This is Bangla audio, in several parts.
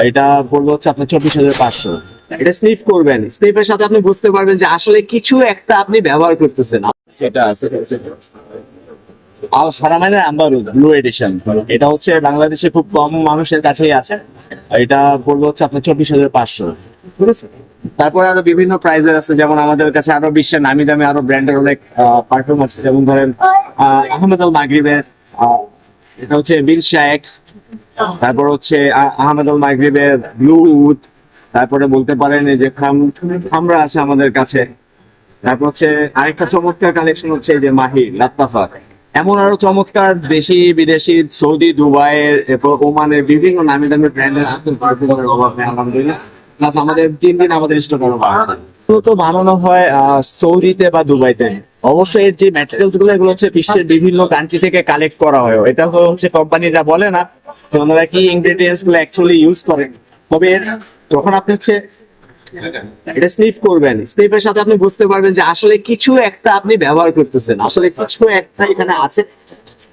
এটা পড়ল হচ্ছে আপনার চব্বিশ হাজার পাঁচশো। এটা স্নিফ করবেন। স্নিফের সাথে আপনি বুঝতে পারবেন যে আসলে কিছু একটা আপনি ব্যবহার করতেছেন। এটা আছে আল হারামাইনের আম্বারুদ ব্লু এডিশন এটা হচ্ছে বাংলাদেশে খুব কম মানুষের কাছেই আছে। এটা পড়ল হচ্ছে আপনার চব্বিশ হাজার পাঁচশো। ঠিক আছে? তারপরে আরও বিভিন্ন প্রাইজের আছে। যেমন আমাদের কাছে আরও বিশ্বের নামি দামি আরও ব্র্যান্ডের অনেক পারফিউম আছে। যেমন ধরেন আহ, আহমেদ আল মাগরিবের এটা হচ্ছে বিল শায়েক তারপর? হচ্ছে আহমেদ আল মাগরিবের ব্লু উড তারপরে বলতে পারেন এই যে খাম খামরা আছে আমাদের কাছে। তারপর হচ্ছে আরেকটা চমৎকার কালেকশন হচ্ছে এই যে মাহি লাত্তাফা এমন আরও চমৎকার দেশি বিদেশি সৌদি দুবাইয়ের এরপর ওমানের বিভিন্ন নামি দামি ব্র্যান্ডের অভাব নেই আলহামদুলিল্লাহ। প্লাস আমাদের তিন দিন আমাদের স্টক আরও তো বানানো হয় আহ, সৌদিতে বা দুবাইতে? অবশ্যই এর যে ম্যাটেরিয়ালসগুলো এগুলো হচ্ছে বিশ্বের বিভিন্ন কান্ট্রি থেকে কালেক্ট করা হয়। এটা তো হচ্ছে কোম্পানিরা বলে না যে ওনারা কি ইনগ্রেডিয়েন্টসগুলো অ্যাকচুয়ালি ইউজ করেন। তবে যখন আপনি হচ্ছে এটা স্নিফ করবেন স্নিফের সাথে আপনি বুঝতে পারবেন যে আসলে কিছু একটা আপনি ব্যবহার করতেছেন। আসলে কিছু একটা এখানে আছে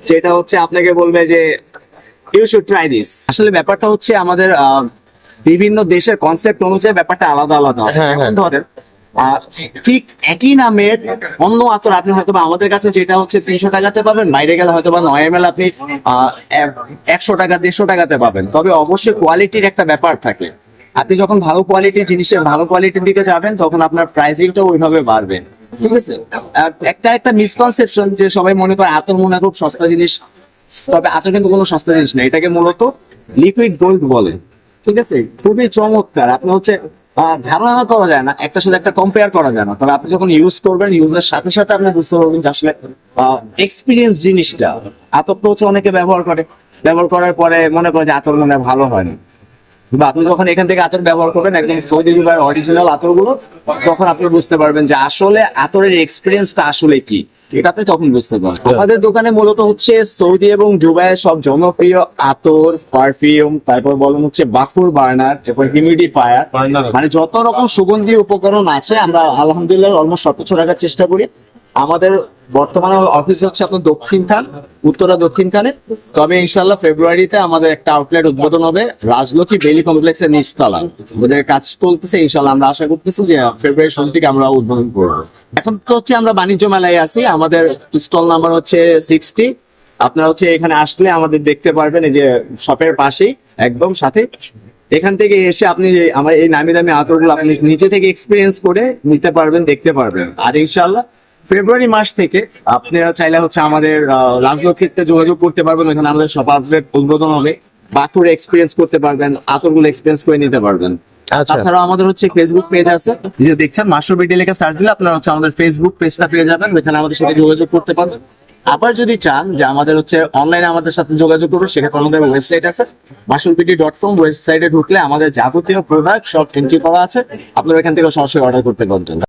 যেটা হচ্ছে আপনাকে বলবে যে ইউ শুড ট্রাই দিস আসলে ব্যাপারটা হচ্ছে আমাদের বিভিন্ন দেশের কনসেপ্ট অনুযায়ী ব্যাপারটা আলাদা আলাদা। হ্যাঁ, হ্যাঁ। ধরেন ঠিক একই নামের অন্য আতর আপনি হয়তো বা আমাদের কাছে যেটা হচ্ছে তিনশো টাকাতে পাবেন, বাইরে গেলে হয়তো বা নয় এম আপনি একশো টাকা, দেড়শো টাকাতে পাবেন। তবে অবশ্যই কোয়ালিটির একটা ব্যাপার থাকে। আপনি যখন ভালো কোয়ালিটির জিনিসের ভালো কোয়ালিটির দিকে যাবেন, তখন আপনার প্রাইসিংটা ওইভাবে বাড়বে। ঠিক আছে? একটা একটা মিসকনসেপশন যে সবাই মনে করে আতর মনে খুব সস্তা জিনিস, তবে আতর কিন্তু কোনো সস্তা জিনিস না। এটাকে মূলত লিকুইড গোল্ড বলে। ঠিক আছে? খুবই চমৎকার। আপনি হচ্ছে ধারণা করা যায় না, একটার সাথে একটা কম্পেয়ার করা যায় না। তবে আপনি যখন ইউজ করবেন ইউজের সাথে সাথে আপনি বুঝতে পারবেন যে আসলে এক্সপিরিয়েন্স জিনিসটা আতর তো হচ্ছে অনেকে ব্যবহার করে। ব্যবহার করার পরে মনে করে যে আতর মনে ভালো হয় না। বা আপনি যখন এখান থেকে আতর ব্যবহার করবেন, একদম সৌদি দুবাইয়ের অরিজিনাল আতরগুলো তখন আপনি বুঝতে পারবেন যে আসলে আতরের এক্সপিরিয়েন্সটা আসলে কি। এটা আপনি তখন বুঝতে পারবেন আমাদের দোকানে মূলত হচ্ছে সৌদি এবং দুবাইয়ের সব জনপ্রিয় আতর পারফিউম তারপর বলুন হচ্ছে বাফুর বার্নার এরপর হিউমিডিফায়ার। মানে যত রকম সুগন্ধি উপকরণ আছে আমরা আলহামদুলিল্লাহ অলমোস্ট সবকিছু রাখার চেষ্টা করি। আমাদের বর্তমানে অফিস হচ্ছে আপনার দক্ষিণ খান, উত্তরা দক্ষিণ খানে। তবে ইনশাল্লাহ ফেব্রুয়ারিতে আমাদের একটা আউটলেট উদ্বোধন হবে রাজলক্ষী বেলি কমপ্লেক্সের নিচতলা ওদের কাজ চলতেছে ইনশাল্লাহ আমরা আশা করতেছি যে ফেব্রুয়ারি শুরু থেকে আমরা উদ্বোধন করব। এখন তো হচ্ছে আমরা বাণিজ্য মেলায় আছি, আমাদের স্টল নাম্বার হচ্ছে সিক্সটি আপনারা হচ্ছে এখানে আসলে আমাদের দেখতে পারবেন এই যে শপের পাশেই, একদম সাথে। এখান থেকে এসে আপনি আমার এই নামি দামি আতরগুলো আপনি নিজে থেকে এক্সপিরিয়েন্স করে নিতে পারবেন, দেখতে পারবেন। আর ইনশাল্লাহ ফেব্রুয়ারি মাস থেকে আপনারা চাইলে হচ্ছে আমাদের আহ, রাজলক্ষ্মীতে যোগাযোগ করতে পারবেন। এখানে আমাদের সব আউটলেট উদ্বোধন হবে। বাকুর এক্সপিরিয়েন্স করতে পারবেন আতরগুলো এক্সপিরিয়েন্স করে নিতে পারবেন। আচ্ছা। তাছাড়াও আমাদের হচ্ছে ফেসবুক পেজ আছে। যে দেখছেন বিডি লেখা সার্চ দিলে আপনারা হচ্ছে আমাদের ফেসবুক পেজটা পেয়ে যাবেন। এখানে আমাদের সাথে যোগাযোগ করতে পারবেন। আবার যদি চান যে আমাদের হচ্ছে অনলাইনে আমাদের সাথে যোগাযোগ করবে সেক্ষেত্রে আমাদের ওয়েবসাইট আছে। মাসুরবিডি ডট কম ওয়েবসাইটে ঢুকলে আমাদের যাবতীয় প্রোডাক্ট সব এন্ট্রি করা আছে। আপনারা এখান থেকে সরাসরি অর্ডার করতে পারবেন।